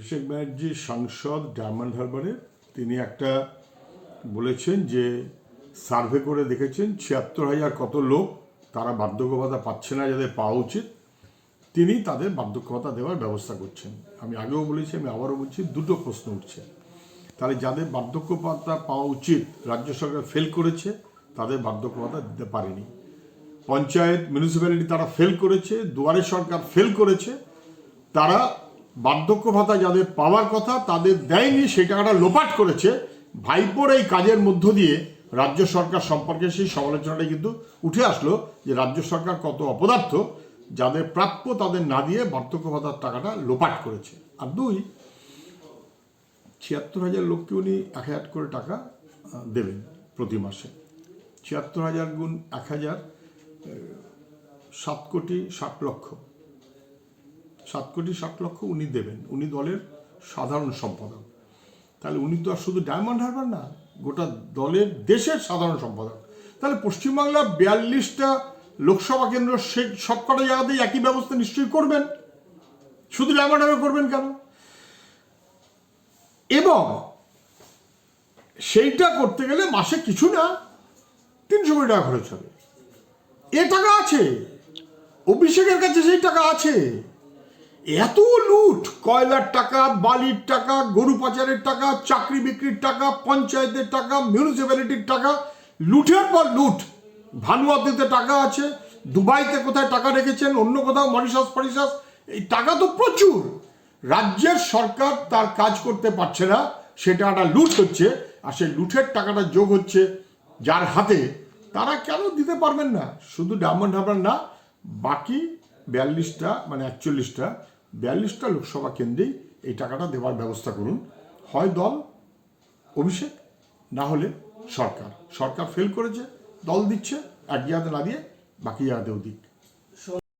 অভিষেক ব্যানার্জি, সাংসদ ডায়মন্ড হারবারে, তিনি একটা বলেছেন যে, সার্ভে করে দেখেছেন, ছিয়াত্তর হাজার কত লোক তারা বার্ধক্য ভাতা পাচ্ছে না যাদের পাওয়া উচিত, তিনি তাদের বার্ধক্য ভাতা দেওয়ার ব্যবস্থা করছেন। আমি আগেও বলেছি, আমি আবারও বলছি, দুটো প্রশ্ন উঠছে। তাহলে যাদের বার্ধক্য ভাতা পাওয়া উচিত, রাজ্য সরকার ফেল করেছে, তাদের বার্ধক্য ভাতা দিতে পারেনি। পঞ্চায়েত, মিউনিসিপ্যালিটি তারা ফেল করেছে, দুয়ারে সরকার ফেল করেছে, তারা বার্ধক্য ভাতা যাদের পাওয়ার কথা, তাদের দেয়নি, সেই টাকাটা লোপাট করেছে। ভাইপোর এই কাজের মধ্য দিয়ে রাজ্য সরকার সম্পর্কে সেই সমালোচনাটা কিন্তু উঠে আসলো যে রাজ্য সরকার কত অপদার্থ, যাদের প্রাপ্য তাদের না দিয়ে বার্ধক্য ভাতার টাকাটা লোপাট করেছে। আর দুই, ছিয়াত্তর হাজার লোককে উনি এক হাজার করে টাকা দেবেন প্রতি মাসে। ছিয়াত্তর হাজার গুণ এক হাজার সাত কোটি ষাট লক্ষ। সাত কোটি ষাট লক্ষ উনি দেবেন। উনি দলের সাধারণ সম্পাদক। তাহলে উনি তো আর শুধু ডায়মন্ড হারবার না, গোটা দলের দেশের সাধারণ সম্পাদক। তাহলে পশ্চিমবাংলার বিয়াল্লিশটা লোকসভা কেন্দ্র সে সবকটা জায়গাতেই একই ব্যবস্থা নিশ্চয়ই করবেন? শুধু ডায়মন্ড হারবার করবেন কেন? এবং সেইটা করতে গেলে মাসে কিছু না, তিনশো কোটি টাকা খরচ হবে। এ টাকা আছে, অভিষেকের কাছে সেই টাকা আছে। এত লুট? কয়লার টাকা, বালির টাকা, গরু পাচারের টাকা, চাকরি বিক্রির টাকা, পঞ্চায়েতের টাকা মিউনিসিপ্যালিটির টাকা, লুটের পর লুট। ভানুয়াতিতে টাকা আছে, দুবাইতে কোথায় টাকা রেখেছেন, অন্য কোথাও, মরিশাস ফরিশাস, এই টাকা তো প্রচুর। রাজ্যের সরকার তার কাজ করতে পারছে না সেটা একটা লুট হচ্ছে, আর সেই লুটের টাকাটা যোগ হচ্ছে যার হাতে, তারা কেন দিতে পারবেন না? শুধু ডায়মন্ড হারবার না, বাকি বিয়াল্লিশটা মানে একচল্লিশটা, বিয়াল্লিশটা লোকসভা কেন্দ্রেই এই টাকাটা দেওয়ার ব্যবস্থা করুন। হয় দল, অভিষেক, না হলে সরকার। সরকার ফেল করেছে, দল দিচ্ছে এক জায়গাতে না দিয়ে বাকি জায়গাতেও দিক।